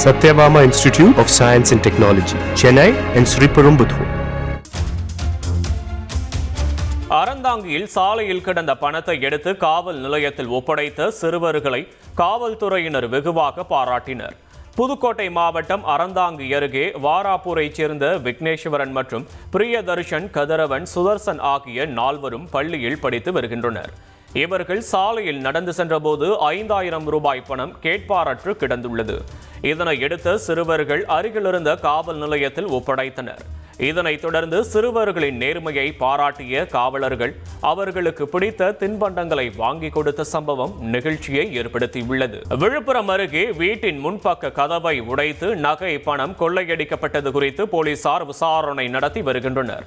Satyabama Institute of Science and Technology, Chennai and Sriperumbudur. அறந்தாங்கியில் சாலையில் கிடந்த பணத்தை எடுத்து காவல் நிலையத்தில் ஒப்படைத்த சிறுவர்களை காவல்துறையினர் வெகுவாக பாராட்டினர் புதுக்கோட்டை மாவட்டம் அறந்தாங்கி அருகே வாராப்பூரைச் சேர்ந்த விக்னேஸ்வரன் மற்றும் பிரியதர்ஷன் கதிரவன் சுதர்சன் ஆகிய நால்வரும் பள்ளியில் படித்து வருகின்றனர் இவர்கள் சாலையில் நடந்து சென்றபோது ஐந்தாயிரம் ரூபாய் பணம் கேட்பாரற்று கிடந்துள்ளது. இதனை எடுத்த சிறுவர்கள் அருகிலிருந்த காவல் நிலையத்தில் ஒப்படைத்தனர். இதனைத் தொடர்ந்து சிறுவர்களின் நேர்மையை பாராட்டிய காவலர்கள் அவர்களுக்கு பிடித்த தின்பண்டங்களை வாங்கி கொடுத்த சம்பவம் நெகிழ்ச்சியை ஏற்படுத்தியுள்ளது. விழுப்புரம் அருகே வீட்டின் முன்பக்க கதவை உடைத்து நகை பணம் கொள்ளையடிக்கப்பட்டது குறித்து போலீசார் விசாரணை நடத்தி வருகின்றனர்.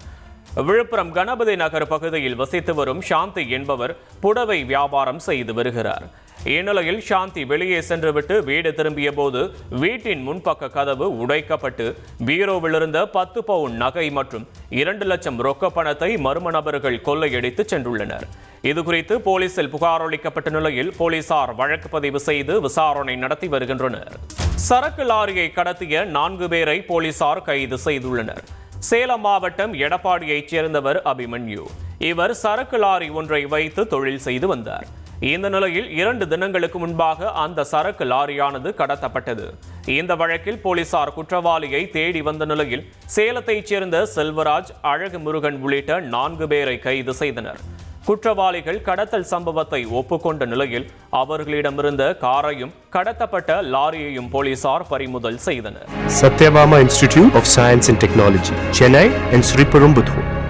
விழுப்புரம் கணபதி நகர் பகுதியில் வசித்து வரும் சாந்தி என்பவர் புடவை வியாபாரம் செய்து வருகிறார். இந்நிலையில் சாந்தி வெளியே சென்றுவிட்டு வீடு திரும்பிய போது வீட்டின் முன்பக்க கதவு உடைக்கப்பட்டு பீரோவிலிருந்த பத்து பவுன் நகை மற்றும் இரண்டு லட்சம் ரொக்க பணத்தை மர்ம நபர்கள் கொள்ளையடித்து சென்றுள்ளனர். இதுகுறித்து போலீசில் புகார் அளிக்கப்பட்ட நிலையில் போலீசார் வழக்கு பதிவு செய்து விசாரணை நடத்தி வருகின்றனர். சரக்கு லாரியை கடத்திய நான்கு பேரை போலீசார் கைது செய்துள்ளனர். சேலம் மாவட்டம் எடப்பாடியைச் சேர்ந்தவர் அபிமன்யு. இவர் சரக்கு லாரி ஒன்றை வைத்து தொழில் செய்து வந்தார். இந்த நிலையில் இரண்டு தினங்களுக்கு முன்பாக அந்த சரக்கு லாரியானது கடத்தப்பட்டது. இந்த வழக்கில் போலீசார் குற்றவாளியை தேடி வந்த நிலையில் சேலத்தைச் சேர்ந்த செல்வராஜ் அழகு முருகன் உள்ளிட்ட நான்கு பேரை கைது செய்தனர். குற்றவாளிகள் கடத்தல் சம்பவத்தை ஒப்புக்கொண்ட நிலையில் அவர்களிடமிருந்த காரையும் கடத்தப்பட்ட லாரியையும் போலீசார் பறிமுதல் செய்தனர் Sathyabama institute of science and technology Chennai and Sriperumbudur.